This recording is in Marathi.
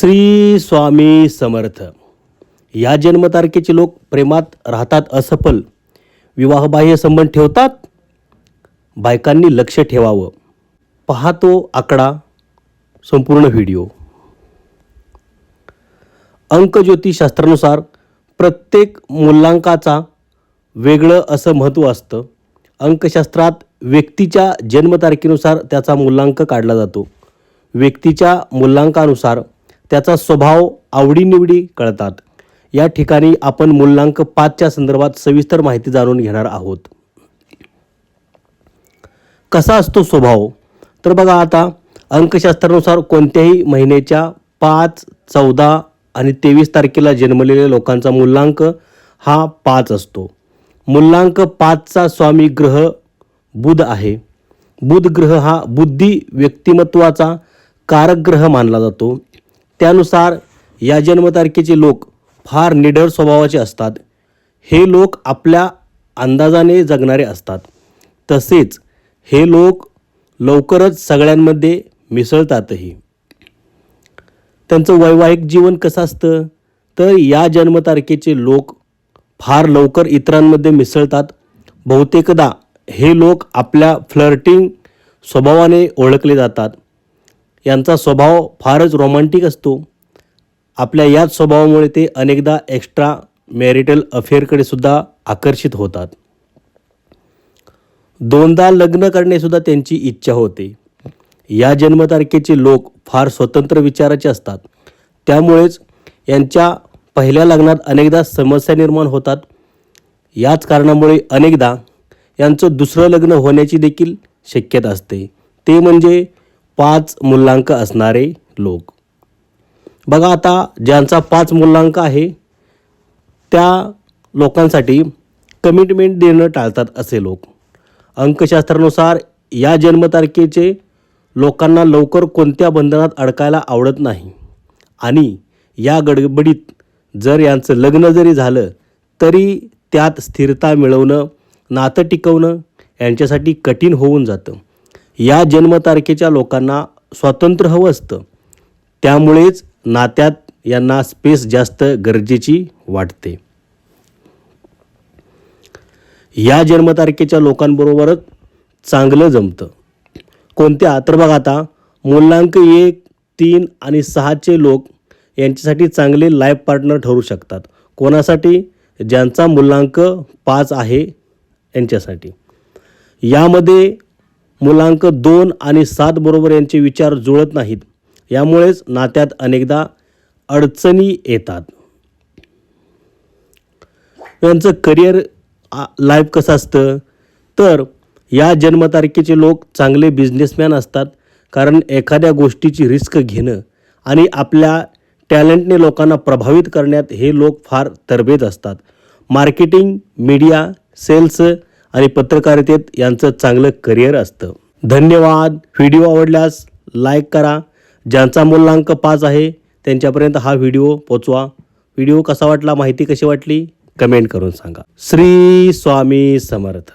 श्री स्वामी समर्थ. या जन्मतारखेचे लोक प्रेमात राहतात असफल. विवाहबाह्य संबंध ठेवतात. बायकांनी लक्ष ठेवावं. पाहतो आकडा. संपूर्ण व्हिडिओ. अंकज्योतिषशास्त्रानुसार प्रत्येक मूल्यांकाचा वेगळं असं महत्त्व असतं. अंकशास्त्रात व्यक्तीच्या जन्मतारखेनुसार त्याचा मूल्यांक काढला जातो. व्यक्तीच्या मूल्यांकानुसार त्याचा स्वभाव आवडीनिवडी कळतात. या ठिकाणी आपण मूल्यांक पाचच्या संदर्भात सविस्तर माहिती जाणून घेणार आहोत. कसा असतो स्वभाव? तर बघा आता अंकशास्त्रानुसार कोणत्याही महिन्याच्या पाच चौदा आणि तेवीस तारखेला जन्मलेल्या लोकांचा मूल्यांक हा पाच असतो. मूल्यांक पाचचा स्वामी ग्रह बुध आहे. बुध ग्रह हा बुद्धी व्यक्तिमत्वाचा कारक ग्रह मानला जातो. त्यानुसार या जन्मतारखेचे लोक फार निडर स्वभावाचे असतात. हे लोक आपल्या अंदाजाने जगणारे असतात. तसेच हे लोक लवकरच सगळ्यांमध्ये मिसळतातही. त्यांचं वैवाहिक जीवन कसं असतं? तर या जन्मतारखेचे लोक फार लवकर इतरांमध्ये मिसळतात. बहुतेकदा हे लोक आपल्या फ्लर्टिंग स्वभावाने ओळखले जातात. यांचा स्वभाव फारच रोमॅन्टिक असतो. आपल्या याच स्वभावामुळे ते अनेकदा एक्स्ट्रा मॅरिटल अफेअरकडे सुद्धा आकर्षित होतात. दोनदा लग्न करण्यासुद्धा त्यांची इच्छा होते. या जन्मतारखेचे लोक फार स्वतंत्र विचाराचे असतात. त्यामुळेच यांच्या पहिल्या लग्नात अनेकदा समस्या निर्माण होतात. याच कारणामुळे अनेकदा यांचं दुसरं लग्न होण्याची देखील शक्यता असते. ते म्हणजे पाच मूल्यांक असणारे लोक. बघा आता ज्यांचा पाच मूल्यांक आहे त्या लोकांसाठी कमिटमेंट देणं टाळतात असे लोक. अंकशास्त्रानुसार या जन्मतारखेचे लोकांना लवकर कोणत्या बंधनात अडकायला आवडत नाही. आणि या गडबडीत जर यांचं लग्न जरी झालं तरी त्यात स्थिरता मिळवणं नातं टिकवणं यांच्यासाठी कठीण होऊन जातं. या जन्मतारखेच्या लोकांना स्वातंत्र्य हवं असतं. त्यामुळेच नात्यात यांना स्पेस जास्त गरजेची वाटते. या जन्मतारखेच्या लोकांबरोबरच चांगलं जमतं. कोणत्या तर बघा आता मूल्यांक एक तीन आणि सहाचे लोक यांच्यासाठी चांगले लाईफ पार्टनर ठरू शकतात. कोणासाठी? ज्यांचा मूल्यांक पाच आहे यांच्यासाठी. यामध्ये मुलांक दोन आणि सात बरोबर यांचे विचार जुळत नाहीत. यामुळेच नात्यात अनेकदा अडचणी येतात. यांचं करिअर लाईफ कसं असतं? तर या जन्मतारखेचे लोक चांगले बिझनेसमॅन असतात. कारण एखाद्या गोष्टीची रिस्क घेणं आणि आपल्या टॅलेंटने लोकांना प्रभावित करण्यात हे लोक फार तरबेज असतात. मार्केटिंग मीडिया सेल्स आणि पत्रकारितेत यांचं चांगलं करिअर असतं. धन्यवाद. व्हिडिओ आवडल्यास लाईक करा. ज्यांचा मूल्यांक पाच आहे त्यांच्यापर्यंत हा व्हिडिओ पोचवा. व्हिडिओ कसा वाटला माहिती कशी वाटली कमेंट करून सांगा. श्री स्वामी समर्थ.